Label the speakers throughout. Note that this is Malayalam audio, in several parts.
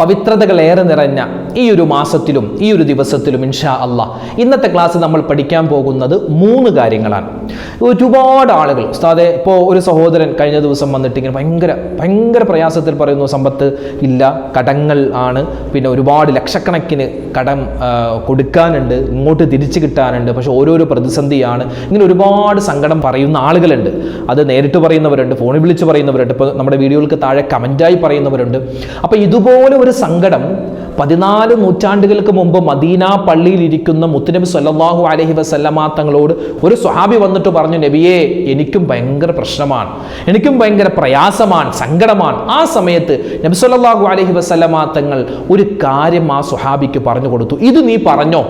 Speaker 1: പവിത്രതകൾ ഏറെ നിറഞ്ഞ ഈ ഒരു മാസത്തിലും ഈ ഒരു ദിവസത്തിലും ഇൻഷാ അല്ല ഇന്നത്തെ ക്ലാസ് നമ്മൾ പഠിക്കാൻ പോകുന്നത് മൂന്ന് കാര്യങ്ങളാണ്. ഒരുപാട് ആളുകൾ ഉസ്താദെ ഇപ്പോൾ ഒരു സഹോദരൻ കഴിഞ്ഞ ദിവസം വന്നിട്ട് ഇങ്ങനെ ഭയങ്കര ഭയങ്കര പ്രയാസത്തിൽ പറയുന്നു സമ്പത്ത് ഇല്ല കടങ്ങൾ ആണ് പിന്നെ ഒരുപാട് ലക്ഷക്കണക്കിന് കടം കൊടുക്കാനുണ്ട് ഇങ്ങോട്ട് തിരിച്ചു കിട്ടാനുണ്ട് പക്ഷെ ഓരോരോ പ്രതിസന്ധിയാണ്. ഇങ്ങനെ ഒരുപാട് സങ്കടം പറയുന്ന ആളുകളുണ്ട്. അത് നേരിട്ട് പറയുന്നവരുണ്ട് ഫോണിൽ വിളിച്ച് പറയുന്നവരുണ്ട്. ഇപ്പോൾ നമ്മുടെ വീഡിയോകൾക്ക് താഴെ കമന്റായി പറയുന്നവരുണ്ട്. അപ്പോൾ ഇതുപോലെ ഒരു സങ്കടം പതിനാല് നൂറ്റാണ്ടുകൾക്ക് മുമ്പ് മദീന പള്ളിയിൽ ഇരിക്കുന്ന മുത്തുനബി സല്ലാഹു അലഹി വസല്ലമ തങ്ങളോട് ഒരു സ്വഹാബി വന്നിട്ട് പറഞ്ഞു നബിയെ എനിക്കും ഭയങ്കര പ്രശ്നമാണ് എനിക്കും ഭയങ്കര പ്രയാസമാണ് സങ്കടമാണ്. ആ സമയത്ത് നബി സല്ലാഹു അലഹി വസല്ലമ തങ്ങൾ ഒരു കാര്യം ആ സ്വഹാബിക്ക് പറഞ്ഞു കൊടുത്തു. ഇത് നീ പറഞ്ഞോ?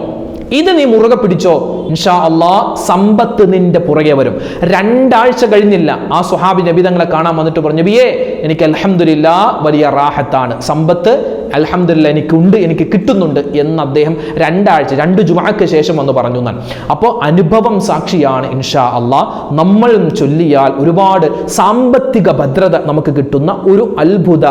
Speaker 1: ഇത് നീ മുറുകെ പിടിച്ചോ? ഇൻഷാ അള്ളാ സമ്പത്ത് നിന്റെ പുറകെ വരും. രണ്ടാഴ്ച കഴിഞ്ഞില്ല. ആ സുഹാബി നബി തങ്ങളെ കാണാൻ വന്നിട്ട് പറഞ്ഞു നബിയേ എനിക്ക് അലഹമില്ല വലിയ റാഹത്താണ്. സമ്പത്ത് അൽഹംദുലില്ല എനിക്കുണ്ട് എനിക്ക് കിട്ടുന്നുണ്ട് എന്ന് അദ്ദേഹം രണ്ടാഴ്ച രണ്ട് ജുമാക്ക് ശേഷം വന്ന് പറഞ്ഞു എന്നാൽ അപ്പോൾ അനുഭവം സാക്ഷിയാണ് ഇൻഷാ അള്ളാ നമ്മൾ ചൊല്ലിയാൽ ഒരുപാട് സാമ്പത്തിക ഭദ്രത നമുക്ക് കിട്ടുന്ന ഒരു അത്ഭുത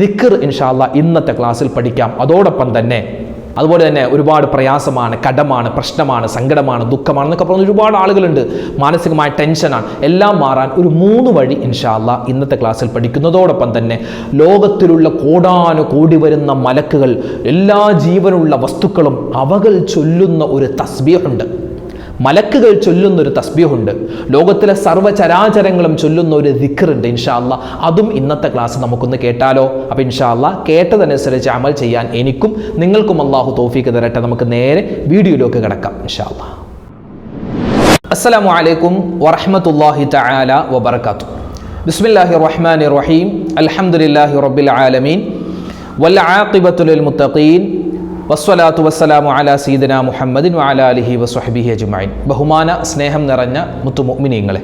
Speaker 1: ദിക്കർ ഇൻഷാ അള്ളാ ഇന്നത്തെ ക്ലാസ്സിൽ പഠിക്കാം. അതോടൊപ്പം തന്നെ അതുപോലെ തന്നെ ഒരുപാട് പ്രയാസമാണ് കടമാണ് പ്രശ്നമാണ് സങ്കടമാണ് ദുഃഖമാണ് എന്നൊക്കെ പറഞ്ഞ ഒരുപാട് ആളുകളുണ്ട്. മാനസികമായ ടെൻഷനാണ്. എല്ലാം മാറാൻ ഒരു മൂന്ന് വഴി ഇൻഷാല്ല ഇന്നത്തെ ക്ലാസ്സിൽ പഠിക്കുന്നതോടൊപ്പം തന്നെ ലോകത്തിലുള്ള കോടാനു കോടി വരുന്ന മലക്കുകൾ എല്ലാ ജീവനുള്ള വസ്തുക്കളും അവകൾ ചൊല്ലുന്ന ഒരു തസ്ബീഹുണ്ട് മലക്കുകൾ ചൊല്ലുന്ന ഒരു തസ്ബീഹുണ്ട്. ലോകത്തിലെ സർവചരാചരങ്ങളും ചൊല്ലുന്ന ഒരു ദിക്കറുണ്ട് ഇൻഷാല്ല അതും ഇന്നത്തെ ക്ലാസ് നമുക്കൊന്ന് കേട്ടാലോ? അപ്പോൾ ഇൻഷാല്ല കേട്ടതനുസരിച്ച് അമൽ ചെയ്യാൻ എനിക്കും നിങ്ങൾക്കും അള്ളാഹു തോഫീക്ക് തരട്ടെ. നമുക്ക് നേരെ വീഡിയോയിലേക്ക് കിടക്കാം ഇൻഷാല്ല അസ്സലാമു അലൈക്കും വറഹ്മത്തുള്ളാഹി തആല വബർക്കാത്തു ബിസ്മില്ലാഹി റഹ്മാനി റഹീം അൽഹംദുലില്ലാഹി റബ്ബിൽ ആലമീൻ. വൽ ആഖിബത്തുൽ മുത്തഖീൻ. വസ്സലാത്തു വസ്സലാമു അലാ സീദന മുഹമ്മദിൻ വഅലാ അലിഹി വസ്വഹ്ബിഹി അജ്മഈൻ. ബഹുമാന സ്നേഹം നിറഞ്ഞ മുത്തുമുഅ്മിനീങ്ങളെ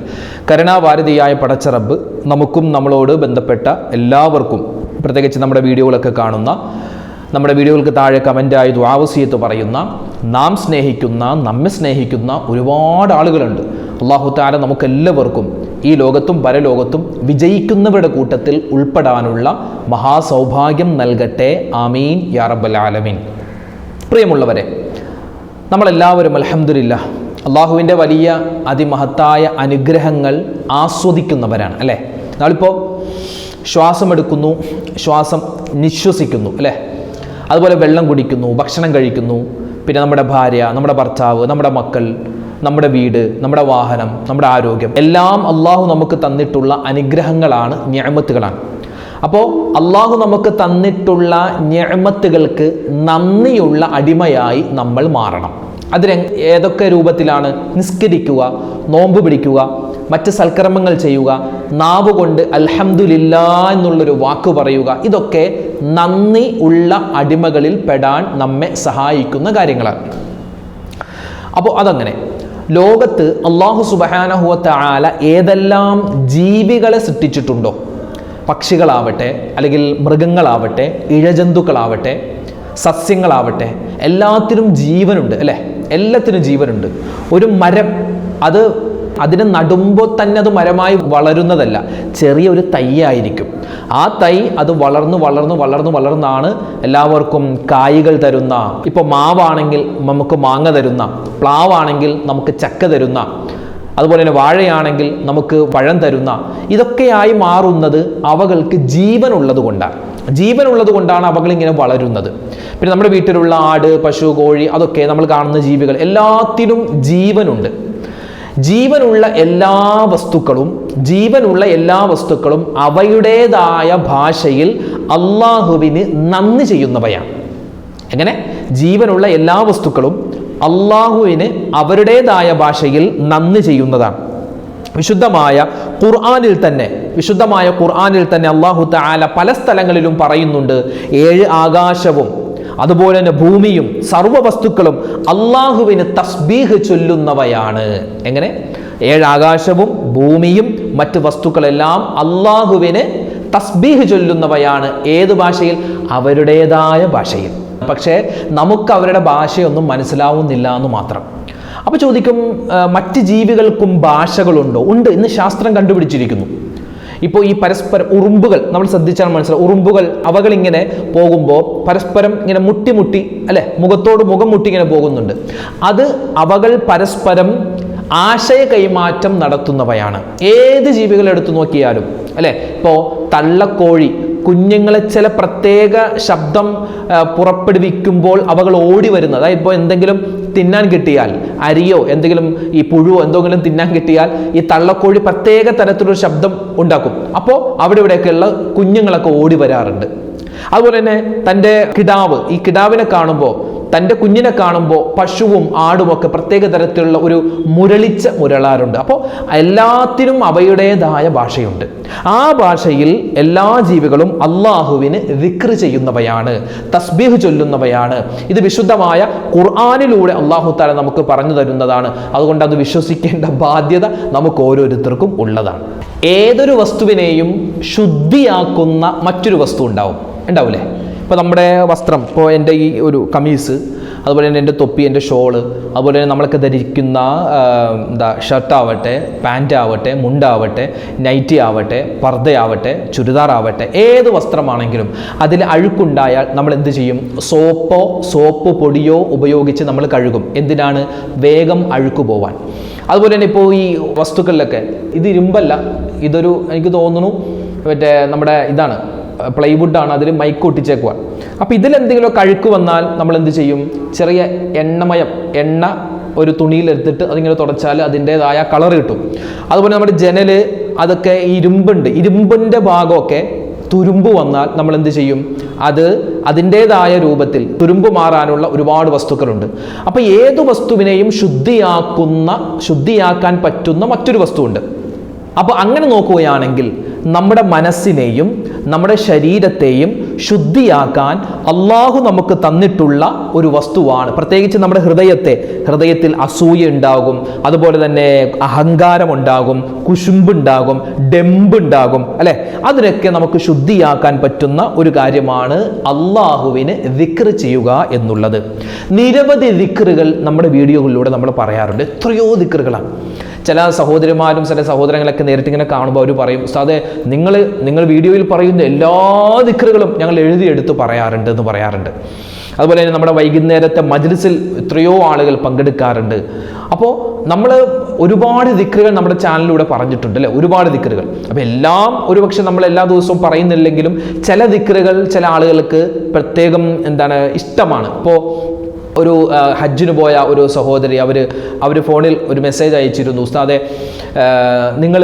Speaker 1: കരുണാവാരതിയായ പടച്ച റബ്ബ് നമുക്കും നമ്മളോട് ബന്ധപ്പെട്ട എല്ലാവർക്കും പ്രത്യേകിച്ച് നമ്മുടെ വീഡിയോകളൊക്കെ കാണുന്ന നമ്മുടെ വീഡിയോകൾക്ക് താഴെ കമന്റായി ദ്വാവസീയത്ത് പറയുന്ന നാം സ്നേഹിക്കുന്ന നമ്മെ സ്നേഹിക്കുന്ന ഒരുപാട് ആളുകളുണ്ട്. അള്ളാഹു താല നമുക്കെല്ലാവർക്കും ഈ ലോകത്തും പരലോകത്തും വിജയിക്കുന്നവരുടെ കൂട്ടത്തിൽ ഉൾപ്പെടാനുള്ള മഹാസൗഭാഗ്യം നൽകട്ടെ. ആമീൻ. യാ റബ്ബൽ ആലമീൻ. പ്രിയമുള്ളവരെ നമ്മളെല്ലാവരും അലഹമില്ല അള്ളാഹുവിന്റെ വലിയ അതിമഹത്തായ അനുഗ്രഹങ്ങൾ ആസ്വദിക്കുന്നവരാണ് അല്ലേ? നമ്മളിപ്പോൾ ശ്വാസമെടുക്കുന്നു ശ്വാസം നിശ്വസിക്കുന്നു അല്ലേ? അതുപോലെ വെള്ളം കുടിക്കുന്നു ഭക്ഷണം കഴിക്കുന്നു പിന്നെ നമ്മുടെ ഭാര്യ നമ്മുടെ ഭർത്താവ് നമ്മുടെ മക്കൾ നമ്മുടെ വീട് നമ്മുടെ വാഹനം നമ്മുടെ ആരോഗ്യം എല്ലാം അള്ളാഹു നമുക്ക് തന്നിട്ടുള്ള അനുഗ്രഹങ്ങളാണ് ഞാമത്തുകളാണ് അപ്പോൾ അള്ളാഹു നമുക്ക് തന്നിട്ടുള്ള ഞമത്തുകൾക്ക് നന്ദിയുള്ള അടിമയായി നമ്മൾ മാറണം. അതിന് ഏതൊക്കെ രൂപത്തിലാണ്? നിസ്കരിക്കുക നോമ്പ് പിടിക്കുക മറ്റ് സൽക്കർമ്മങ്ങൾ ചെയ്യുക നാവ് കൊണ്ട് അൽഹംദുലില്ലാ എന്നുള്ളൊരു വാക്ക് പറയുക ഇതൊക്കെ നന്ദി ഉള്ള അടിമകളിൽ പെടാൻ നമ്മെ സഹായിക്കുന്ന കാര്യങ്ങളാണ്. അപ്പോൾ അതങ്ങനെ. ലോകത്ത് അള്ളാഹു സുബാനഹുവത്ത ആല ഏതെല്ലാം ജീവികളെ സൃഷ്ടിച്ചിട്ടുണ്ടോ? പക്ഷികളാവട്ടെ അല്ലെങ്കിൽ മൃഗങ്ങളാവട്ടെ ഇഴജന്തുക്കളാവട്ടെ സസ്യങ്ങളാവട്ടെ എല്ലാത്തിനും ജീവനുണ്ട് അല്ലേ? എല്ലാത്തിനും ജീവനുണ്ട്. ഒരു മരം അത് അതിനെ നടുമ്പോൾ തന്നെ അത് മരമായി വളരുന്നതല്ല ചെറിയൊരു തൈയായിരിക്കും. ആ തൈ അത് വളർന്ന് വളർന്ന് വളർന്ന് വളർന്നാണ് എല്ലാവർക്കും കായ്കൾ തരുന്ന ഇപ്പോൾ മാവാണെങ്കിൽ നമുക്ക് മാങ്ങ തരുന്ന പ്ലാവാണെങ്കിൽ നമുക്ക് ചക്ക തരുന്ന അതുപോലെ തന്നെ വാഴയാണെങ്കിൽ നമുക്ക് പഴം തരുന്ന ഇതൊക്കെയായി മാറുന്നത് അവകൾക്ക് ജീവനുള്ളത് കൊണ്ടാണ്. ജീവനുള്ളത് കൊണ്ടാണ് അവകളിങ്ങനെ വളരുന്നത്. പിന്നെ നമ്മുടെ വീട്ടിലുള്ള ആട് പശു കോഴി അതൊക്കെ നമ്മൾ കാണുന്ന ജീവികൾ എല്ലാത്തിനും ജീവനുണ്ട്. ജീവനുള്ള എല്ലാ വസ്തുക്കളും ജീവനുള്ള എല്ലാ വസ്തുക്കളും അവയുടേതായ ഭാഷയിൽ അള്ളാഹുവിന് നന്ദി ചെയ്യുന്നവയാണ്. എങ്ങനെ? ജീവനുള്ള എല്ലാ വസ്തുക്കളും അള്ളാഹുവിന് അവരുടേതായ ഭാഷയിൽ നന്ദി ചെയ്യുന്നതാണ്. വിശുദ്ധമായ ഖുർആാനിൽ തന്നെ വിശുദ്ധമായ ഖുർആാനിൽ തന്നെ അള്ളാഹു താല പല സ്ഥലങ്ങളിലും പറയുന്നുണ്ട് ഏഴ് ആകാശവും അതുപോലെ തന്നെ ഭൂമിയും സർവ വസ്തുക്കളും അള്ളാഹുവിന് തസ്ബീഹ് ചൊല്ലുന്നവയാണ്. എങ്ങനെ? ഏഴാകാശവും ഭൂമിയും മറ്റ് വസ്തുക്കളെല്ലാം അള്ളാഹുവിന് തസ്ബീഹ് ചൊല്ലുന്നവയാണ്. ഏത് ഭാഷയിൽ? അവരുടേതായ ഭാഷയിൽ. പക്ഷേ നമുക്ക് അവരുടെ ഭാഷയൊന്നും മനസ്സിലാവുന്നില്ല എന്ന് മാത്രം. അപ്പോൾ ചോദിക്കും മറ്റ് ജീവികൾക്കും ഭാഷകളുണ്ടോ? ഉണ്ട് ഇന്ന് ശാസ്ത്രം കണ്ടുപിടിച്ചിരിക്കുന്നു. ഇപ്പോൾ ഈ പരസ്പരം ഉറുമ്പുകൾ നമ്മൾ ശ്രദ്ധിച്ചാൽ മനസ്സിലാവും ഉറുമ്പുകൾ അവകളിങ്ങനെ പോകുമ്പോൾ പരസ്പരം ഇങ്ങനെ മുട്ടി മുട്ടി അല്ലെ? മുഖത്തോട് മുഖം മുട്ടി ഇങ്ങനെ പോകുന്നുണ്ട്. അത് അവകൾ പരസ്പരം ആശയ കൈമാറ്റം നടത്തുന്നവയാണ്. ഏത് ജീവികളെടുത്തു നോക്കിയാലും അല്ലെ? ഇപ്പോൾ തള്ളക്കോഴി കുഞ്ഞുങ്ങളെ ചില പ്രത്യേക ശബ്ദം പുറപ്പെടുവിക്കുമ്പോൾ അവകൾ ഓടി വരുന്നത്. അതായത് ഇപ്പോൾ എന്തെങ്കിലും തിന്നാൻ കിട്ടിയാൽ അരിയോ എന്തെങ്കിലും ഈ പുഴുവോ എന്തെങ്കിലും തിന്നാൻ കിട്ടിയാൽ ഈ തള്ളക്കോഴി പ്രത്യേക തരത്തിലൊരു ശബ്ദം ഉണ്ടാക്കും. അപ്പോൾ അവിടെ ഇവിടെയൊക്കെയുള്ള കുഞ്ഞുങ്ങളൊക്കെ ഓടി വരാറുണ്ട്. അതുപോലെ തന്നെ തന്റെ കിടാവ് ഈ കിടാവിനെ കാണുമ്പോൾ തന്റെ കുഞ്ഞിനെ കാണുമ്പോൾ പശുവും ആടും ഒക്കെ പ്രത്യേക തരത്തിലുള്ള ഒരു മുരളിച്ച മുരളാറുണ്ട് അപ്പോൾ എല്ലാത്തിനും അവയുടേതായ ഭാഷയുണ്ട്. ആ ഭാഷയിൽ എല്ലാ ജീവികളും അള്ളാഹുവിന് വിക്ർ ചെയ്യുന്നവയാണ് തസ്ബീഹ് ചൊല്ലുന്നവയാണ്. ഇത് വിശുദ്ധമായ ഖുർആാനിലൂടെ അള്ളാഹു താല നമുക്ക് പറഞ്ഞു തരുന്നതാണ്. അതുകൊണ്ട് അത് വിശ്വസിക്കേണ്ട ബാധ്യത നമുക്ക് ഓരോരുത്തർക്കും ഉള്ളതാണ്. ഏതൊരു വസ്തുവിനെയും ശുദ്ധിയാക്കുന്ന മറ്റൊരു വസ്തു ഉണ്ടാവും. ഉണ്ടാവില്ലേ ഇപ്പോൾ നമ്മുടെ വസ്ത്രം ഇപ്പോൾ എന്റെ ഈ ഒരു കമീസ് അതുപോലെ തന്നെ എന്റെ തൊപ്പി എന്റെ ഷോൾ അതുപോലെ തന്നെ നമ്മളൊക്കെ ധരിക്കുന്ന എന്താ ഷർട്ടാവട്ടെ പാന്റ് ആവട്ടെ മുണ്ടാവട്ടെ നൈറ്റി ആവട്ടെ പർദ്ദയാവട്ടെ ചുരിദാറാവട്ടെ ഏത് വസ്ത്രമാണെങ്കിലും അതിൽ അഴുക്കുണ്ടായാൽ നമ്മൾ എന്ത് ചെയ്യും? സോപ്പോ സോപ്പ് പൊടിയോ ഉപയോഗിച്ച് നമ്മൾ കഴുകും. എന്തിനാണ്? വേഗം അഴുക്ക് പോവാൻ. അതുപോലെ തന്നെ ഇപ്പോൾ ഈ വസ്തുക്കളിലൊക്കെ ഇത് ഇരുമ്പല്ല ഇതൊരു എനിക്ക് തോന്നുന്നു മറ്റേ നമ്മുടെ ഇതാണ് പ്ലൈവുഡ് ആണ് അതിൽ മൈക്ക് ഒട്ടിച്ചേക്കുക അപ്പോൾ ഇതിലെന്തെങ്കിലും കഴുക്ക് വന്നാൽ നമ്മൾ എന്ത് ചെയ്യും? ചെറിയ എണ്ണമയം എണ്ണ ഒരു തുണിയിൽ എടുത്തിട്ട് അതിങ്ങനെ തുടച്ചാൽ അതിന്റേതായ കളർ കിട്ടും. അതുപോലെ നമ്മുടെ ജനൽ അതൊക്കെ ഇരുമ്പുണ്ട്. ഇരുമ്പിന്റെ ഭാഗമൊക്കെ തുരുമ്പ് വന്നാൽ നമ്മൾ എന്ത് ചെയ്യും? അത് അതിന്റേതായ രൂപത്തിൽ തുരുമ്പ് മാറാനുള്ള ഒരുപാട് വസ്തുക്കളുണ്ട്. അപ്പോൾ ഏത് വസ്തുവിനെയും ശുദ്ധിയാക്കുന്ന ശുദ്ധിയാക്കാൻ പറ്റുന്ന മറ്റൊരു വസ്തുവുണ്ട്. അപ്പോൾ അങ്ങനെ നോക്കുകയാണെങ്കിൽ നമ്മുടെ മനസ്സിനെയും നമ്മുടെ ശരീരത്തെയും ശുദ്ധിയാക്കാൻ അള്ളാഹു നമുക്ക് തന്നിട്ടുള്ള ഒരു വസ്തുവാണ്. പ്രത്യേകിച്ച് നമ്മുടെ ഹൃദയത്തെ. ഹൃദയത്തിൽ അസൂയ ഉണ്ടാകും. അതുപോലെ തന്നെ അഹങ്കാരം ഉണ്ടാകും കുശുമ്പുണ്ടാകും. ഡെമ്പുണ്ടാകും. അല്ലെ? അതിനൊക്കെ നമുക്ക് ശുദ്ധിയാക്കാൻ പറ്റുന്ന ഒരു കാര്യമാണ് അള്ളാഹുവിന് വിക്ർ ചെയ്യുക എന്നുള്ളത്. നിരവധി വിക്റുകൾ നമ്മുടെ വീഡിയോകളിലൂടെ നമ്മൾ പറയാറുണ്ട്. എത്രയോ വിക്റുകളാണ് ചില സഹോദരിമാരും ചില സഹോദരങ്ങളൊക്കെ നേരിട്ട് ഇങ്ങനെ കാണുമ്പോൾ അവർ പറയും ഉസ്താദെ നിങ്ങൾ നിങ്ങൾ വീഡിയോയിൽ പറയുന്ന എല്ലാ ദിക്കറുകളും ഞങ്ങൾ എഴുതിയെടുത്ത് പറയാറുണ്ട് എന്ന് പറയാറുണ്ട്. അതുപോലെ തന്നെ നമ്മുടെ വൈകുന്നേരത്തെ മജ്ലിസിൽ എത്രയോ ആളുകൾ പങ്കെടുക്കാറുണ്ട്. അപ്പോൾ നമ്മൾ ഒരുപാട് ദിക്കറുകൾ നമ്മുടെ ചാനലിലൂടെ പറഞ്ഞിട്ടുണ്ട് അല്ലേ? ഒരുപാട് ദിക്കറുകൾ അപ്പോൾ എല്ലാം ഒരുപക്ഷെ നമ്മൾ എല്ലാ ദിവസവും പറയുന്നില്ലെങ്കിലും ചില ദിക്കറുകൾ ചില ആളുകൾക്ക് പ്രത്യേകം എന്താണ് ഇഷ്ടമാണ്. ഇപ്പോൾ ഒരു ഹജ്ജിന് പോയ ഒരു സഹോദരി അവർ അവർ ഫോണിൽ ഒരു മെസ്സേജ് അയച്ചിരുന്നു. ഉസ്താദെ നിങ്ങൾ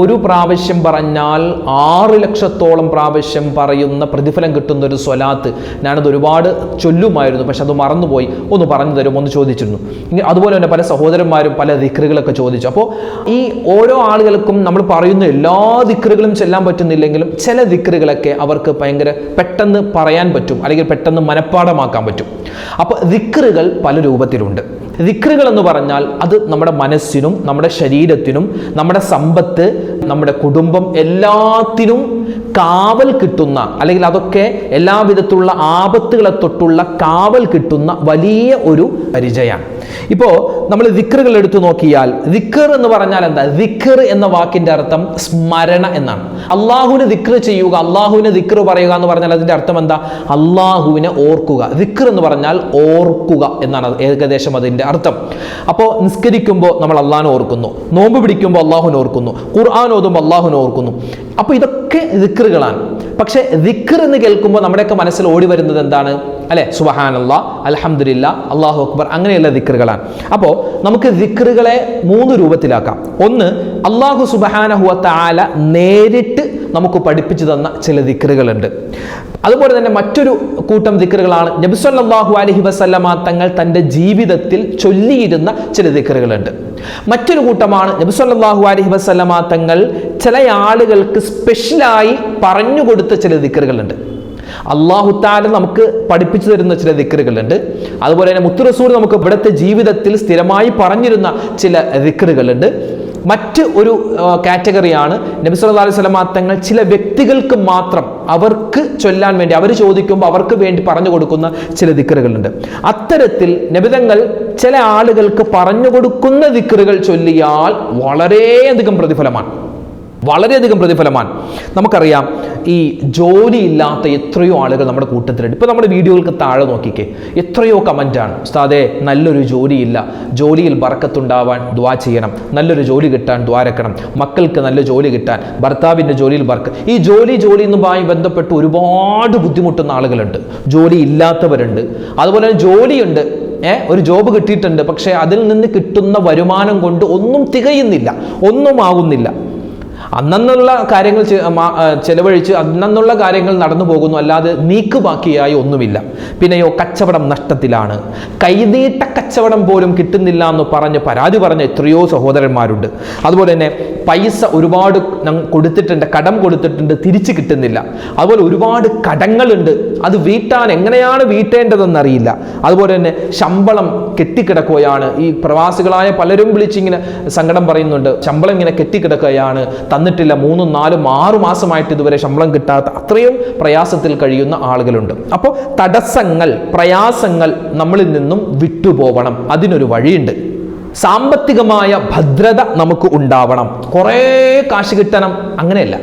Speaker 1: ഒരു പ്രാവശ്യം പറഞ്ഞാൽ ആറ് ലക്ഷത്തോളം പ്രാവശ്യം പറയുന്ന പ്രതിഫലം കിട്ടുന്ന ഒരു സ്വലാത്ത് ഞാനത് ഒരുപാട് ചൊല്ലുമായിരുന്നു പക്ഷെ അത് മറന്നുപോയി. ഒന്ന് പറഞ്ഞു തരും ഒന്ന് ചോദിച്ചിരുന്നു. അതുപോലെ തന്നെ പല സഹോദരന്മാരും പല ദിക്റുകളൊക്കെ ചോദിച്ചു. അപ്പോൾ ഈ ഓരോ ആളുകൾക്കും നമ്മൾ പറയുന്ന എല്ലാ ദിക്റുകളും ചെല്ലാൻ പറ്റുന്നില്ലെങ്കിലും ചില ദിക്റുകളൊക്കെ അവർക്ക് ഭയങ്കര പെട്ടെന്ന് പറയാൻ പറ്റും അല്ലെങ്കിൽ പെട്ടെന്ന് മനഃപ്പാടമാക്കാൻ പറ്റും. അപ്പോൾ ദിക്റുകൾ പല രൂപത്തിലുണ്ട്. ദിക്റുകൾ എന്ന് പറഞ്ഞാൽ അത് നമ്മുടെ മനസ്സിനും നമ്മുടെ ശരീരത്തിനും നമ്മുടെ സമ്പത്ത് നമ്മുടെ കുടുംബം എല്ലാത്തിനും കാവൽ കിട്ടുന്ന അല്ലെങ്കിൽ അതൊക്കെ എല്ലാവിധത്തിലുള്ള ആപത്തുകളെ തൊട്ടുള്ള കാവൽ കിട്ടുന്ന വലിയ ഒരു പരിചയമാണ്. ഇപ്പോൾ നമ്മൾ ദിക്കറുകൾ എടുത്തു നോക്കിയാൽ ദിക്കർ എന്ന് പറഞ്ഞാൽ എന്താ? ദിക്കർ എന്ന വാക്കിന്റെ അർത്ഥം സ്മരണ എന്നാണ്. അള്ളാഹുവിനെ ദിക്കർ ചെയ്യുക അള്ളാഹുവിനെ ദിക്കർ പറയുക എന്ന് പറഞ്ഞാൽ അതിന്റെ അർത്ഥം എന്താ? അള്ളാഹുവിനെ ഓർക്കുക. ദിക്കർ എന്ന് പറഞ്ഞാൽ ഓർക്കുക എന്നാണ് ഏകദേശം അതിന്റെ അർത്ഥം. അപ്പോൾ നിസ്കരിക്കുമ്പോൾ നമ്മൾ അള്ളാഹിനെ ഓർക്കുന്നു. നോമ്പ് പിടിക്കുമ്പോൾ അള്ളാഹുവിനെ ഓർക്കുന്നു. ഖുർആൻ ഓതുമ്പോൾ അള്ളാഹുവിനെ ഓർക്കുന്നു. അപ്പോൾ ഇതൊക്കെ ദിക്റുകളാണ്. പക്ഷേ ദിക്ർ എന്ന് കേൾക്കുമ്പോൾ നമ്മുടെയൊക്കെ മനസ്സിൽ ഓടി വരുന്നത് എന്താണ്? അല്ലെ? സുബഹാനല്ലാ അലഹമില്ല അള്ളാഹു അക്ബർ അങ്ങനെയുള്ള ദിക്റുകളാണ്. അപ്പോൾ നമുക്ക് ദിക്റുകളെ മൂന്ന് രൂപത്തിലാക്കാം. ഒന്ന് അള്ളാഹു സുബഹാനഹുവ ആല നേരിട്ട് നമുക്ക് പഠിപ്പിച്ചു തന്ന ചില ദിക്റുകളുണ്ട്. അതുപോലെ തന്നെ മറ്റൊരു കൂട്ടം ദിക്റുകളാണ്. നബിസ്വല്ലാഹു അലഹി വസല്ലമ തങ്ങൾ തന്റെ ജീവിതത്തിൽ ചൊല്ലിയിരുന്ന ചില ദിക്റുകളുണ്ട്. മറ്റൊരു കൂട്ടമാണ് നബിസ്വല്ലാഹു അലഹി വസ്ലമ തങ്ങൾ ചില ആളുകൾക്ക് സ്പെഷ്യലായി പറഞ്ഞു കൊടുത്ത ചില ദിക്കറുകളുണ്ട്. അള്ളാഹു താല നമുക്ക് പഠിപ്പിച്ചു തരുന്ന ചില ദിക്കറുകളുണ്ട്. അതുപോലെ തന്നെ മുത്തുറസൂർ നമുക്ക് ഇവിടുത്തെ ജീവിതത്തിൽ സ്ഥിരമായി പറഞ്ഞിരുന്ന ചില ദിക്കറുകളുണ്ട്. മറ്റ് ഒരു കാറ്റഗറിയാണ് നബി സല്ലല്ലാഹു അലൈഹി തങ്ങൾ ചില വ്യക്തികൾക്ക് മാത്രം അവർക്ക് ചൊല്ലാൻ വേണ്ടി അവർ ചോദിക്കുമ്പോൾ അവർക്ക് വേണ്ടി പറഞ്ഞു കൊടുക്കുന്ന ചില ദിക്കറുകളുണ്ട് അത്തരത്തിൽ നബിതങ്ങൾ ചില ആളുകൾക്ക് പറഞ്ഞു കൊടുക്കുന്ന ദിക്കറുകൾ ചൊല്ലിയാൽ വളരെയധികം പ്രതിഫലമാണ്. വളരെയധികം പ്രതിഫലമാണ്. നമുക്കറിയാം ഈ ജോലിയില്ലാത്ത എത്രയോ ആളുകൾ നമ്മുടെ കൂട്ടത്തിലുണ്ട്. ഇപ്പോൾ നമ്മുടെ വീഡിയോകൾക്ക് താഴെ നോക്കിക്കേ എത്രയോ കമന്റാണ് ഉസ്താദെ നല്ലൊരു ജോലിയില്ല. ജോലിയിൽ ബർക്കത്തുണ്ടാവാൻ ദ്വാ ചെയ്യണം. നല്ലൊരു ജോലി കിട്ടാൻ ദ്വാരക്കണം മക്കൾക്ക് നല്ല ജോലി കിട്ടാൻ ഭർത്താവിന്റെ ജോലിയിൽ ബർക്ക് ഈ ജോലി ജോലി എന്നുമായി ബന്ധപ്പെട്ട് ഒരുപാട് ബുദ്ധിമുട്ടുന്ന ആളുകളുണ്ട്. ജോലി ഇല്ലാത്തവരുണ്ട്. അതുപോലെ തന്നെ ജോലിയുണ്ട്. ഏ ഒരു ജോബ് കിട്ടിയിട്ടുണ്ട്. പക്ഷേ അതിൽ നിന്ന് കിട്ടുന്ന വരുമാനം കൊണ്ട് ഒന്നും തികയുന്നില്ല. ഒന്നും ആകുന്നില്ല അന്നുള്ള കാര്യങ്ങൾ ചെലവഴിച്ച് അന്നുള്ള കാര്യങ്ങൾ നടന്നു പോകുന്നു. അല്ലാതെ നീക്കുബാക്കിയായി ഒന്നുമില്ല. പിന്നെയോ കച്ചവടം നഷ്ടത്തിലാണ്. കൈനീട്ട കച്ചവടം പോലും കിട്ടുന്നില്ല എന്ന് പറഞ്ഞ് പരാതി പറഞ്ഞ എത്രയോ സഹോദരന്മാരുണ്ട്. അതുപോലെ തന്നെ പൈസ ഒരുപാട് കൊടുത്തിട്ടുണ്ട് കടം കൊടുത്തിട്ടുണ്ട് തിരിച്ചു കിട്ടുന്നില്ല. അതുപോലെ ഒരുപാട് കടങ്ങളുണ്ട്. അത് വീട്ടാൻ എങ്ങനെയാണ് വീട്ടേണ്ടതെന്നറിയില്ല. അതുപോലെ തന്നെ ശമ്പളം കെട്ടിക്കിടക്കുകയാണ്. ഈ പ്രവാസികളായ പലരും വിളിച്ചിങ്ങനെ സങ്കടം പറയുന്നുണ്ട്. ശമ്പളം ഇങ്ങനെ കെട്ടിക്കിടക്കുകയാണ്. തന്നിട്ടില്ല മൂന്നും നാലും ആറു മാസമായിട്ട് ഇതുവരെ ശമ്പളം കിട്ടാത്ത അത്രയും പ്രയാസത്തിൽ കഴിയുന്ന ആളുകളുണ്ട്. അപ്പോൾ തടസ്സങ്ങൾ പ്രയാസങ്ങൾ നമ്മളിൽ നിന്നും വിട്ടുപോകണം അതിനൊരു വഴിയുണ്ട്. സാമ്പത്തികമായ ഭദ്രത നമുക്ക് ഉണ്ടാവണം. കുറേ കാശ് കിട്ടണം. അങ്ങനെയല്ല.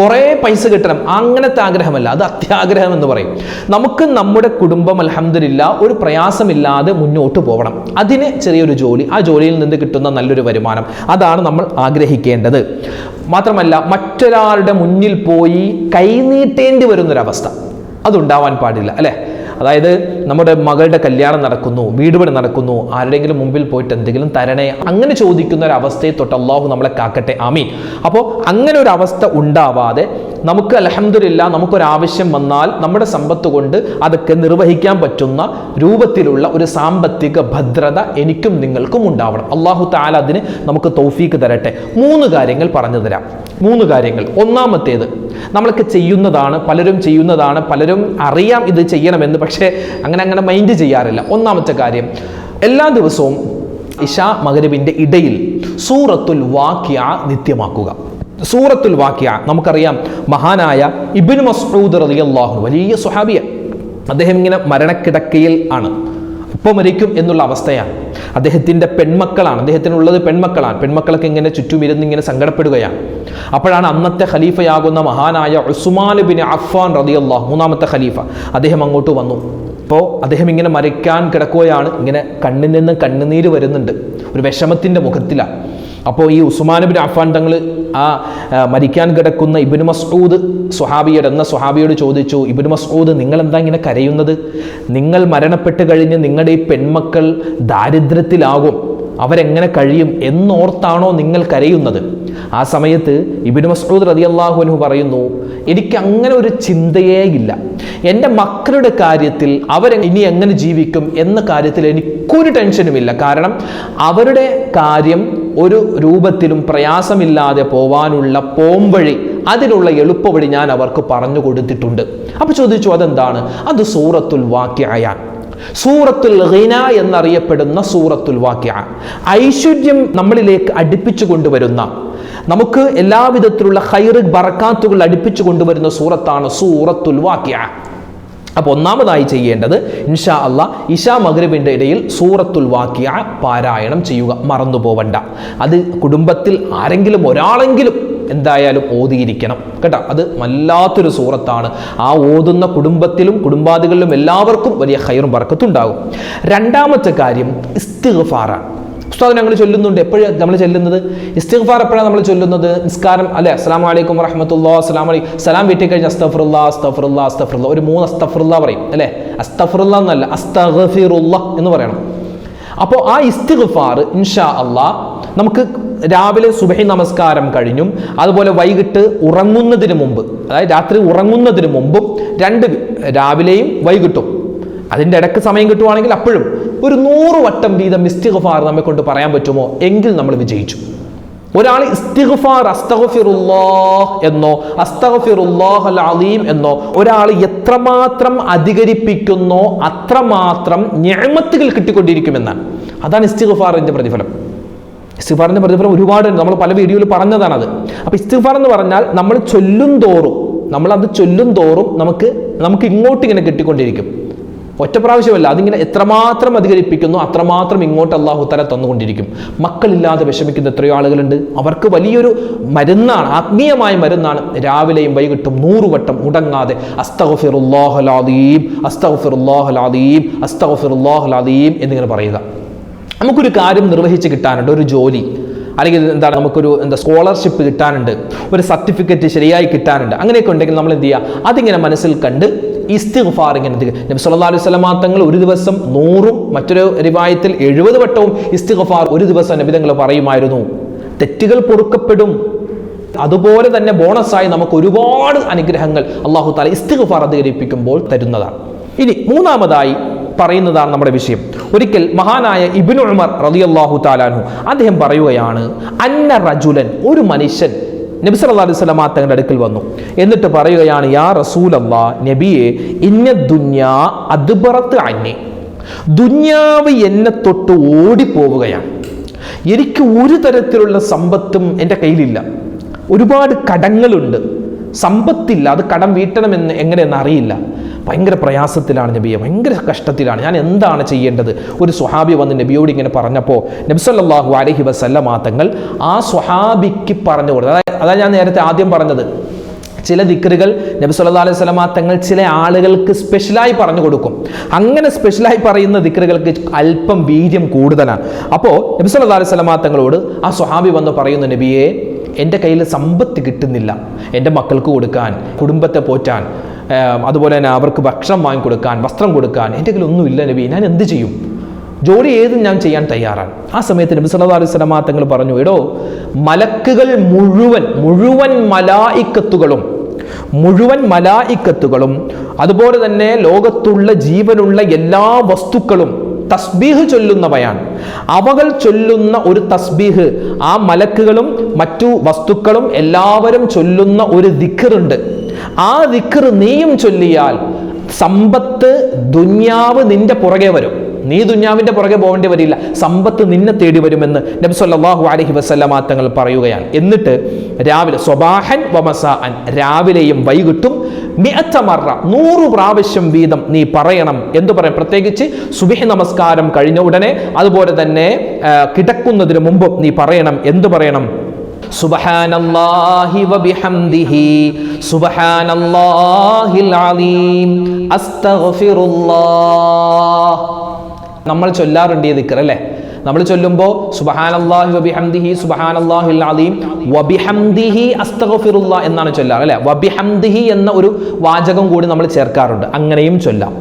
Speaker 1: കുറേ പൈസ കിട്ടണം. അങ്ങനത്തെ ആഗ്രഹമല്ല. അത് അത്യാഗ്രഹം എന്ന് പറയും. നമുക്ക് നമ്മുടെ കുടുംബം അലഹമില്ല ഒരു പ്രയാസമില്ലാതെ മുന്നോട്ട് പോകണം അതിന് ചെറിയൊരു ജോലി. ആ ജോലിയിൽ നിന്ന് കിട്ടുന്ന നല്ലൊരു വരുമാനം. അതാണ് നമ്മൾ ആഗ്രഹിക്കേണ്ടത്. മാത്രമല്ല മറ്റൊരാളുടെ മുന്നിൽ പോയി കൈനീട്ടേണ്ടി വരുന്നൊരവസ്ഥ. അതുണ്ടാവാൻ പാടില്ല. അല്ലേ? അതായത് നമ്മുടെ മകളുടെ കല്യാണം നടക്കുന്നു വീട് പണി നടക്കുന്നു ആരുടെങ്കിലും മുമ്പിൽ പോയിട്ട് എന്തെങ്കിലും തരണേ അങ്ങനെ ചോദിക്കുന്ന ഒരു അവസ്ഥയെ തൊട്ട് അള്ളാഹു നമ്മളെ കാക്കട്ടെ. ആമീൻ. അപ്പോൾ അങ്ങനെ ഒരു അവസ്ഥ ഉണ്ടാവാതെ നമുക്ക് അലഹമില്ല നമുക്കൊരാവശ്യം വന്നാൽ നമ്മുടെ സമ്പത്ത് കൊണ്ട് അതൊക്കെ നിർവഹിക്കാൻ പറ്റുന്ന രൂപത്തിലുള്ള ഒരു സാമ്പത്തിക ഭദ്രത എനിക്കും നിങ്ങൾക്കും ഉണ്ടാവണം. അള്ളാഹു താല അതിന് നമുക്ക് തൗഫീക്ക് തരട്ടെ. മൂന്ന് കാര്യങ്ങൾ പറഞ്ഞു തരാം. മൂന്ന് കാര്യങ്ങൾ. ഒന്നാമത്തേത് നമ്മളൊക്കെ ചെയ്യുന്നതാണ് പലരും ചെയ്യുന്നതാണ് പലരും അറിയാം ഇത് ചെയ്യണമെന്ന് പക്ഷേ അങ്ങനെ അങ്ങനെ മൈൻഡ് ചെയ്യാറില്ല. ഒന്നാമത്തെ കാര്യം എല്ലാ ദിവസവും ഇഷ മകരവിന്റെ ഇടയിൽ സൂറത്തുൽ വാക്യ നിത്യമാക്കുക. സൂറത്തുൽ വാക്യ നമുക്കറിയാം മഹാനായ ഇബിൻ മസ്ഊദ് റളിയല്ലാഹു വലിയ സുഹാബിയ അദ്ദേഹം ഇങ്ങനെ മരണക്കിടക്കയിൽ ആണ്. ഇപ്പോൾ മരിക്കും എന്നുള്ള അവസ്ഥയാണ്. അദ്ദേഹത്തിന്റെ പെൺമക്കളാണ്. അദ്ദേഹത്തിനുള്ളത് പെൺമക്കളാണ്. പെൺമക്കളൊക്കെ ഇങ്ങനെ ചുറ്റുമിരുന്ന് ഇങ്ങനെ സങ്കടപ്പെടുകയാണ്. അപ്പോഴാണ് അന്നത്തെ ഖലീഫയാകുന്ന മഹാനായ ഉസ്മാൻ ബിൻ അഫ്ഫാൻ റളിയല്ലാഹു മൂന്നാമത്തെ ഖലീഫ. അദ്ദേഹം അങ്ങോട്ട് വന്നു. അപ്പോൾ അദ്ദേഹം ഇങ്ങനെ മരിക്കാൻ കിടക്കുകയാണ്. ഇങ്ങനെ കണ്ണിൽ നിന്ന് കണ്ണുനീര് വരുന്നുണ്ട്. ഒരു വിഷമത്തിന്റെ മുഖത്തിലാണ്. അപ്പോൾ ഈ ഉസ്മാൻ അഫാൻ തങ്ങൾ ആ, മരിക്കാൻ കിടക്കുന്ന ഇബിന് മസ്ഊദ് സുഹാബിയോട് എന്ന സുഹാബിയോട് ചോദിച്ചു ഇബിന് മസ്ഊദ് നിങ്ങൾ എന്താ ഇങ്ങനെ കരയുന്നത്? നിങ്ങൾ മരണപ്പെട്ട് കഴിഞ്ഞ് നിങ്ങളുടെ ഈ പെൺമക്കൾ ദാരിദ്ര്യത്തിലാകും. അവരെങ്ങനെ കഴിയും? എന്നോർത്താണോ നിങ്ങൾ കരയുന്നത്? ആ സമയത്ത് ഇബിന് മസ്ഊദ് റതി അള്ളാഹുനു പറയുന്നു എനിക്ക് അങ്ങനെ ഒരു ചിന്തയേ ഇല്ല. എന്റെ മക്കളുടെ കാര്യത്തിൽ അവർ ഇനി എങ്ങനെ ജീവിക്കും? എന്ന കാര്യത്തിൽ എനിക്കൊരു ടെൻഷനുമില്ല. കാരണം അവരുടെ കാര്യം ഒരു രൂപത്തിലും പ്രയാസമില്ലാതെ പോവാനുള്ള പോംവഴി അതിനുള്ള എളുപ്പവഴി ഞാൻ അവർക്ക് പറഞ്ഞു കൊടുത്തിട്ടുണ്ട്. അപ്പോൾ ചോദിച്ചു അതെന്താണ്? അത് സൂറത്തുൽ വാക്യായാൻ സൂറത്തുൽ ഹിന എന്നറിയപ്പെടുന്ന സൂറത്തുൽ വാക്യ ഐശ്വര്യം നമ്മളിലേക്ക് അടുപ്പിച്ചു കൊണ്ടുവരുന്ന നമുക്ക് എല്ലാവിധത്തിലുള്ള ഹൈറ് ബറക്കാത്തുകൾ അടുപ്പിച്ചു കൊണ്ടുവരുന്ന സൂറത്താണ് സൂറത്തുൽ വാക്യ അപ്പോൾ ഒന്നാമതായി ചെയ്യേണ്ടത് ഇൻഷാ അല്ല ഇഷാ മഗ്രിബിന്റെ ഇടയിൽ സൂറത്തുൽ വാക്യ പാരായണം ചെയ്യുക. മറന്നു പോവണ്ട. അത് കുടുംബത്തിൽ ആരെങ്കിലും ഒരാളെങ്കിലും എന്തായാലും ഓതിയിരിക്കണം. കേട്ടോ? അത് വല്ലാത്തൊരു സൂറത്താണ്. ആ ഓതുന്ന കുടുംബത്തിലും കുടുംബാദികളിലും എല്ലാവർക്കും വലിയ ഹൈറും ബർക്കത്തും ഉണ്ടാകും. രണ്ടാമത്തെ കാര്യം ഇസ്തിഗ്ഫാറാണ്. ഉസ്താദ് ഞങ്ങൾ ചൊല്ലുന്നുണ്ട്. എപ്പോഴും നമ്മൾ ചെല്ലുന്നത്? ഇസ്തിഗ്ഫാർ എപ്പോഴാണ് നമ്മൾ ചൊല്ലുന്നത്? നിസ്കാരം അല്ലെ? അസ്സാം വലൈക്കും വറഹമത്തുല്ലാ അസ്ലാം വലൈ സലാം വീട്ടിൽ കഴിഞ്ഞ് അസ്തഫറുല്ല അസ്തഫറുല്ല അസ്തഫറുല്ല ഒരു മൂന്ന് അസ്തഫറുല്ല പറയും അല്ലേ? അസ്തഫറുല്ല എന്നല്ല അസ്തഫിറുല്ല എന്ന് പറയണം. അപ്പോൾ ആ ഇസ്തിഗ്ഫാർ ഇൻഷാ അള്ളാ നമുക്ക് രാവിലെ സുബഹി നമസ്കാരം കഴിഞ്ഞും അതുപോലെ വൈകിട്ട് ഉറങ്ങുന്നതിന് മുമ്പ് അതായത് രാത്രി ഉറങ്ങുന്നതിന് മുമ്പും രണ്ട് രാവിലെയും വൈകിട്ടും അതിന്റെ ഇടയ്ക്ക് സമയം കിട്ടുവാണെങ്കിൽ അപ്പോഴും ഒരു നൂറ് വട്ടം വീതം ഇസ്തിഗ്ഫാർ നമ്മെ കൊണ്ട് പറയാൻ പറ്റുമോ? എങ്കിൽ നമ്മൾ വിജയിച്ചു ഒരാൾ ഇസ്തിഗ്ഫാർ അസ്തഗ്ഫിറുല്ലാഹ് എന്നോ അസ്തഗ്ഫിറുല്ലാഹ് അൽ അലീം എന്നോ ഒരാൾ എത്രമാത്രം അധികരിപ്പിക്കുന്നോ അത്രമാത്രം ഞാമത്തുകൾ കിട്ടിക്കൊണ്ടിരിക്കുമെന്നാണ്. അതാണ് ഇസ്തിഗ്ഫാറിന്റെ പ്രതിഫലം. ഇസ്തിഗ്ഫാറിന്റെ പ്രതിഫലം ഒരുപാടുണ്ട് നമ്മൾ പല വീഡിയോയിൽ പറഞ്ഞതാണത്. അപ്പോൾ ഇസ്തിഗ്ഫാർ എന്ന് പറഞ്ഞാൽ നമ്മൾ ചൊല്ലും തോറും നമ്മൾ അത് ചൊല്ലും തോറും നമുക്ക് നമുക്ക് ഇങ്ങോട്ട് ഇങ്ങനെ കിട്ടിക്കൊണ്ടിരിക്കും. ഒറ്റ പ്രാവശ്യമല്ല അതിങ്ങനെ എത്രമാത്രം അധികരിപ്പിക്കുന്നു അത്രമാത്രം ഇങ്ങോട്ട് അള്ളാഹു തല തന്നുകൊണ്ടിരിക്കും. മക്കളില്ലാതെ വിഷമിക്കുന്ന എത്രയോ ആളുകളുണ്ട്. അവർക്ക് വലിയൊരു മരുന്നാണ് ആത്മീയമായ മരുന്നാണ്. രാവിലെയും വൈകിട്ടും നൂറുവട്ടം മുടങ്ങാതെ അസ്തഫിറുല്ലാഹുലാദീം അസ്തഫിറുല്ലാഹുലാദീം അസ്തഫിറുല്ലാഹുലാദീം എന്നിങ്ങനെ പറയുക. നമുക്കൊരു കാര്യം നിർവഹിച്ച് കിട്ടാനുണ്ട് ഒരു ജോലി. അല്ലെങ്കിൽ എന്താണ് നമുക്കൊരു എന്താ സ്കോളർഷിപ്പ് കിട്ടാനുണ്ട് ഒരു സർട്ടിഫിക്കറ്റ് ശരിയായി കിട്ടാനുണ്ട്. അങ്ങനെയൊക്കെ ഉണ്ടെങ്കിൽ നമ്മൾ എന്ത് ചെയ്യുക? അതിങ്ങനെ മനസ്സിൽ കണ്ട് ഇസ്തിഗ്ഫാർ ഇങ്ങനെ നബി സല്ലല്ലാഹു അലൈഹി സ്വലമാ തങ്ങൾ ഒരു ദിവസം നൂറും മറ്റൊരു റിവായത്തിൽ എഴുപത് വട്ടവും ഇസ്തിഗ്ഫാർ ഒരു ദിവസം നബി തങ്ങൾ പറയുമായിരുന്നു. തെറ്റുകൾ പൊറുക്കപ്പെടും. അതുപോലെ തന്നെ ബോണസായി നമുക്ക് ഒരുപാട് അനുഗ്രഹങ്ങൾ അള്ളാഹു താല ഇസ്തിഗ്ഫാർ അധികരിപ്പിക്കുമ്പോൾ തരുന്നതാണ്. ഇനി മൂന്നാമതായി പറയുന്നതാണ് നമ്മുടെ വിഷയം. ഒരിക്കൽ മഹാനായ ഇബിൻ ഉമർ റളിയല്ലാഹു താലാനു അദ്ദേഹം പറയുകയാണ് അന്ന റജുലൻ ഒരു മനുഷ്യൻ നബി സല്ലല്ലാഹു അലൈഹി തങ്ങളുടെ അടുക്കൽ വന്നു. എന്നിട്ട് പറയുകയാണ് യാ റസൂലല്ലാ നബിയെ ഇന്ന ദുന്യാ അതുപറത്ത് അന്നി. ദുന്യാവ് എന്നെ തൊട്ട് ഓടിപ്പോവുകയാണ്. എനിക്ക് ഒരു തരത്തിലുള്ള സമ്പത്തും എന്റെ കയ്യിലില്ല. ഒരുപാട് കടങ്ങളുണ്ട്. സമ്പത്തില്ല. അത് കടം വീട്ടണമെന്ന് എങ്ങനെയെന്ന് അറിയില്ല. ഭയങ്കര പ്രയാസത്തിലാണ് നബിയെ ഭയങ്കര കഷ്ടത്തിലാണ്. ഞാൻ എന്താണ് ചെയ്യേണ്ടത്? ഒരു സുഹാബി വന്ന് നബിയോട് ഇങ്ങനെ പറഞ്ഞപ്പോൾ നബ്സല്ലാഹു അലഹി വസല്ലമാ തങ്ങൾ ആ സുഹാബിക്ക് പറഞ്ഞു കൊടുത്തു. അതായത് അതാണ് ഞാൻ നേരത്തെ ആദ്യം പറഞ്ഞത്. ചില ദിക്കറുകൾ നബി സല്ലല്ലാഹു അലൈഹി വസല്ലമ തങ്ങൾ ചില ആളുകൾക്ക് സ്പെഷ്യലായി പറഞ്ഞു കൊടുക്കും. അങ്ങനെ സ്പെഷ്യലായി പറയുന്ന ദിക്കറുകൾക്ക് അല്പം വീര്യം കൂടുതലാണ്. അപ്പോൾ നബി സല്ലല്ലാഹു അലൈഹി വസല്ലമ തങ്ങളോട് ആ സ്വഹാബി വന്ന് പറയുന്നു നബിയെ എന്റെ കയ്യിൽ സമ്പത്ത് കിട്ടുന്നില്ല. എന്റെ മക്കൾക്ക് കൊടുക്കാൻ കുടുംബത്തെ പോറ്റാൻ അതുപോലെ തന്നെ അവർക്ക് ഭക്ഷണം വാങ്ങിക്കൊടുക്കാൻ വസ്ത്രം കൊടുക്കാൻ എന്റെ കയ്യിൽ ഒന്നുമില്ല നബി. ഞാൻ എന്ത് ചെയ്യും? ജോലി ഏതും ഞാൻ ചെയ്യാൻ തയ്യാറാണ്. ആ സമയത്ത് നബി സല്ലാ അലൈഹി വസല്ലമ തങ്ങൾ പറഞ്ഞു എടോ മലക്കുകൾ മുഴുവൻ മുഴുവൻ മലായിക്കത്തുകളും മുഴുവൻ മലായിക്കത്തുകളും അതുപോലെ തന്നെ ലോകത്തുള്ള ജീവനുള്ള എല്ലാ വസ്തുക്കളും തസ്ബീഹ് ചൊല്ലുന്നവയാണ്. അവകൾ ചൊല്ലുന്ന ഒരു തസ്ബീഹ് ആ മലക്കുകളും മറ്റു വസ്തുക്കളും എല്ലാവരും ചൊല്ലുന്ന ഒരു ദിക്കറുണ്ട് ആ ദിക്കർ നീയും ചൊല്ലിയാൽ സമ്പത്ത് ദുന്യാവ് നിന്റെ പുറകെ വരും. നീ ദുന്യാവിന്റെ പുറകെ പോകേണ്ടി വരില്ല. സമ്പത്ത് നിന്നെ തേടി വരുമെന്ന് നബി സല്ലല്ലാഹു അലൈഹി വസല്ലമ തങ്ങൾ പറയുകയാണ്. എന്നിട്ട് രാവിലെ സ്വബാഹൻ വമസാൻ രാവിലെയും വൈകിട്ടും മിഅത്ത നൂറു പ്രാവശ്യം വീതം നീ പറയണം എന്ന് പറയാം. പ്രത്യേകിച്ച് സുബിഹി നമസ്കാരം കഴിഞ്ഞ ഉടനെ അതുപോലെ തന്നെ കിടക്കുന്നതിന് മുമ്പ് നീ പറയണം. എന്തു പറയണം? സുബ്ഹാനല്ലാഹി വബിഹംദിഹി സുബ്ഹാനല്ലാഹിൽ അലീം. അസ്തഗ്ഫിറുല്ലാഹ്. നമ്മൾ ചൊല്ലാറുണ്ട് ഈ ദിക്കർ അല്ലേ? നമ്മൾ ചൊല്ലുമ്പോൾ സുബഹാനല്ലാഹി വബിഹംദിഹി സുബഹാനല്ലാഹിൽ അലീം വബിഹംദിഹി അസ്തഗ്ഫിറുല്ലാ എന്നാണ് ചൊല്ലാറ് അല്ലേ? വബിഹംദിഹി എന്ന ഒരു വാചകം കൂടി നമ്മൾ ചേർക്കാറുണ്ട്. അങ്ങനെയും ചൊല്ലാം.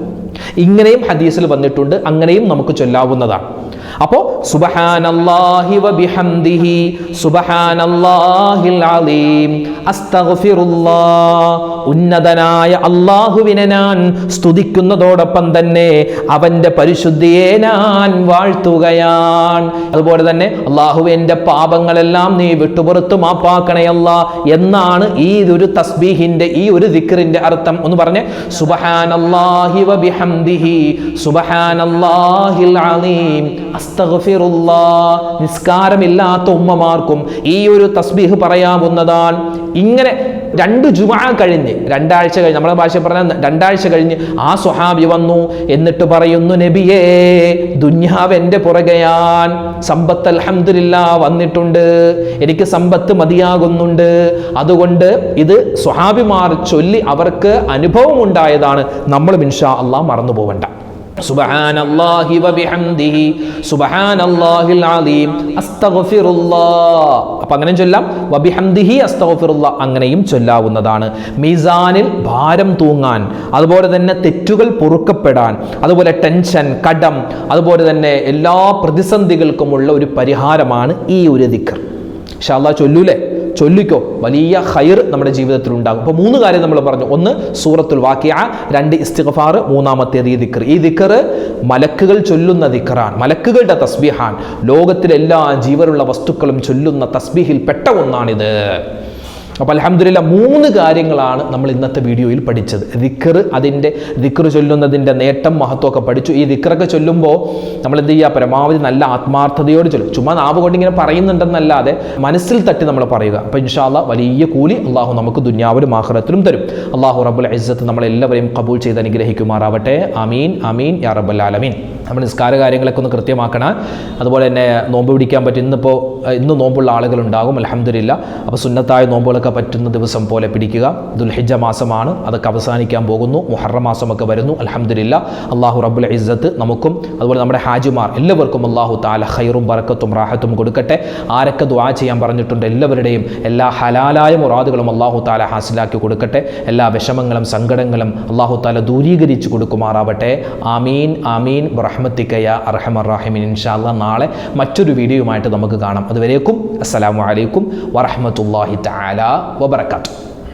Speaker 1: ഇങ്ങനെയും ഹദീസിൽ വന്നിട്ടുണ്ട്. അങ്ങനെയും നമുക്ക് ചൊല്ലാവുന്നതാണ്. സുബഹാനല്ലാഹിൽ അലീം. അസ്തഗ്ഫിറുല്ലാഹ്. ഉന്നതനായ അള്ളാഹുവിനെ ഞാൻ സ്തുതിക്കുന്നതോടൊപ്പം തന്നെ അവന്റെ പരിശുദ്ധിയെ ഞാൻ വാഴ്ത്തുകയാണ്. അതുപോലെ തന്നെ അള്ളാഹു എന്റെ പാപങ്ങളെല്ലാം നീ വിട്ടുപുറത്ത് മാപ്പാക്കണയല്ല എന്നാണ് ഈ ഒരു തസ്ബീഹിന്റെ ഈ ഒരു ദിക്റിന്റെ അർത്ഥം ഒന്ന് പറഞ്ഞ് സുബഹാനല്ലാഹി വബിഹംദിഹി സുബഹാനല്ലാഹിൽ അലീം. നിസ്കാരമില്ലാത്ത ഉമ്മമാർക്കും ഈ ഒരു തസ്ബീഹ് പറയാവുന്നതാണ്. ഇങ്ങനെ രണ്ട് ജുമാ കഴിഞ്ഞ് രണ്ടാഴ്ച കഴിഞ്ഞ് നമ്മളെ ഭാഷ പറഞ്ഞ രണ്ടാഴ്ച കഴിഞ്ഞ് ആ സ്വഹാബി വന്നു എന്നിട്ട് പറയുന്നു നബിയേ ദുന്യാവ് എന്റെ പുറകെയാൻ. സമ്പത്ത് അലഹമില്ല വന്നിട്ടുണ്ട്. എനിക്ക് സമ്പത്ത് മതിയാകുന്നുണ്ട്. അതുകൊണ്ട് ഇത് സ്വഹാബിമാർ ചൊല്ലി അവർക്ക് അനുഭവം ഉണ്ടായതാണ് നമ്മൾ ഇൻഷാ അള്ളാഹ് മറന്നു പോവണ്ട സുബ്ഹാനല്ലാഹി الله العظيم استغفر الله അപ്പോൾ അങ്ങനെ ചൊല്ലാം വബിഹംദിഹി അസ്തഗ്ഫിറുല്ലാഹ് അങ്ങനെയും ചൊല്ലാവുന്നതാണ്. മീസാനിൽ ഭാരം തൂങ്ങാൻ അതുപോലെ തന്നെ തെറ്റുകൾ പൊറുക്കപ്പെടാൻ അതുപോലെ ടെൻഷൻ കടം അതുപോലെ തന്നെ എല്ലാ പ്രതിസന്ധികൾക്കുമുള്ള ഒരു പരിഹാരമാണ് ഈ ഒരു ദിക്കർ ഷാല്ലാ ചൊല്ലൂലേ? ചൊല്ലിക്കോ. വലിയ ഹൈർ നമ്മുടെ ജീവിതത്തിൽ ഉണ്ടാകും. അപ്പോൾ മൂന്ന് കാര്യം നമ്മൾ പറഞ്ഞു. ഒന്ന് സൂറത്തുൽ വാക്യ രണ്ട് ഇസ്തിഗ്ഫാർ മൂന്നാമത്തേത് ഈ ദിക്കർ ഈ ദിക്കർ മലക്കുകൾ ചൊല്ലുന്ന ദിക്കറാണ് മലക്കുകളുടെ തസ്ബിഹാൻ ലോകത്തിലെ എല്ലാ ജീവനുള്ള വസ്തുക്കളും ചൊല്ലുന്ന തസ്ബീഹിൽ പെട്ട ഒന്നാണിത്. അപ്പോൾ അലഹമില്ല മൂന്ന് കാര്യങ്ങളാണ് നമ്മൾ ഇന്നത്തെ വീഡിയോയിൽ പഠിച്ചത്. ദിക്കർ അതിന്റെ ദിക്കർ ചൊല്ലുന്നതിന്റെ നേട്ടം മഹത്വമൊക്കെ പഠിച്ചു. ഈ ദിക്കറൊക്കെ ചൊല്ലുമ്പോൾ നമ്മൾ എന്ത് ചെയ്യുക? പരമാവധി നല്ല ആത്മാർത്ഥതയോട് ചൊല്ലും. ചുമ്മാ നാവ് കൊണ്ട് ഇങ്ങനെ പറയുന്നുണ്ടെന്നല്ലാതെ മനസ്സിൽ തട്ടി നമ്മൾ പറയുക. അപ്പോൾ ഇൻഷാല്ല വലിയ കൂലി അള്ളാഹു നമുക്ക് ദുന്യാവിലും ആഹ്റത്തിലും തരും. അള്ളാഹു റബ്ബുൽ ഇസ്സത്ത് നമ്മളെല്ലാവരെയും കബൂൽ ചെയ്ത് അനുഗ്രഹിക്കുമാറാവട്ടെ. അമീൻ അമീൻ യാ റബ്ബൽ ആലമീൻ. നമ്മൾ നിസ്കാര കാര്യങ്ങളൊക്കെ ഒന്ന് കൃത്യമാക്കണം. അതുപോലെ തന്നെ നോമ്പ് പിടിക്കാൻ പറ്റും ഇന്നിപ്പോൾ ഇന്ന് നോമ്പുള്ള ആളുകളുണ്ടാകും അലഹമില്ല അപ്പോൾ സുന്നത്തായ നോമ്പുകളൊക്കെ പറ്റുന്ന ദിവസം പോലെ പിടിക്കുക. ദുൽഹിജ മാസമാണ്. അതൊക്കെ അവസാനിക്കാൻ പോകുന്നു. മുഹറ മാസമൊക്കെ വരുന്നു. അലഹമില്ല അള്ളാഹു റബ്ബുൽ ഇസ്സത്ത് നമുക്കും അതുപോലെ നമ്മുടെ ഹാജിമാർ എല്ലാവർക്കും അള്ളാഹു താല ഹൈറും ബറക്കത്തും റാഹത്തും കൊടുക്കട്ടെ. ആരൊക്കെ ദ്വാ ചെയ്യാൻ പറഞ്ഞിട്ടുണ്ട് എല്ലാവരുടെയും എല്ലാ ഹലാലായ മുറാദുകളും അള്ളാഹു താല ഹാസിലാക്കി കൊടുക്കട്ടെ. എല്ലാ വിഷമങ്ങളും സങ്കടങ്ങളും അള്ളാഹു താല ദൂരീകരിച്ച് കൊടുക്കുമാറാവട്ടെ. ആമീൻ ആമീൻ. റഹ്മത്തിക്കയ അർഹമർ റാഹിമിൻ. ഇൻഷാല്ല നാളെ മറ്റൊരു വീഡിയോയുമായിട്ട് നമുക്ക് കാണാം. അതുവരേക്കും അസ്സലാമു അലൈക്കും വറഹമത്തല്ലാഹി തആല. வரகாத்